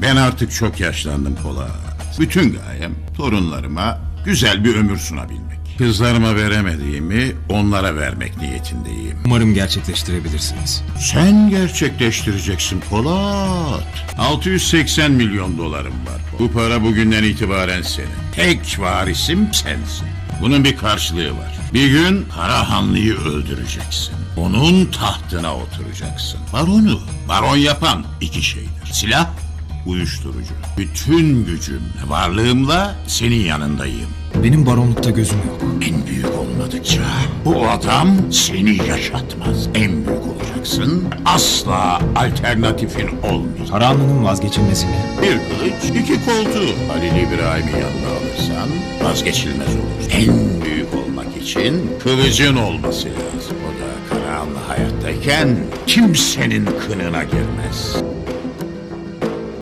Ben artık çok yaşlandım Polat. Bütün gayem torunlarıma güzel bir ömür sunabilmek. Kızlarıma veremediğimi onlara vermek niyetindeyim. Umarım gerçekleştirebilirsiniz. Sen gerçekleştireceksin Polat. 680 milyon dolarım var. Bu para bugünden itibaren senin. Tek varisim sensin. Bunun bir karşılığı var. Bir gün Karahanlı'yı öldüreceksin. Onun tahtına oturacaksın. Baronu, baron yapan iki şeydir. Silah, uyuşturucu. Bütün gücümle, varlığımla senin yanındayım. Benim baronlukta gözüm yok. En büyük olmadıkça bu adam seni yaşatmaz. En büyük olacaksın. Asla alternatifin olmayacak. Karahanlı'nın vazgeçilmesini, Bir kılıç, iki koltuğu. Halil İbrahim'i yanına alırsan vazgeçilmez olur. En büyük olmak için kılıcın olması lazım. O da Karahanlı hayattayken kimsenin kınına girmez.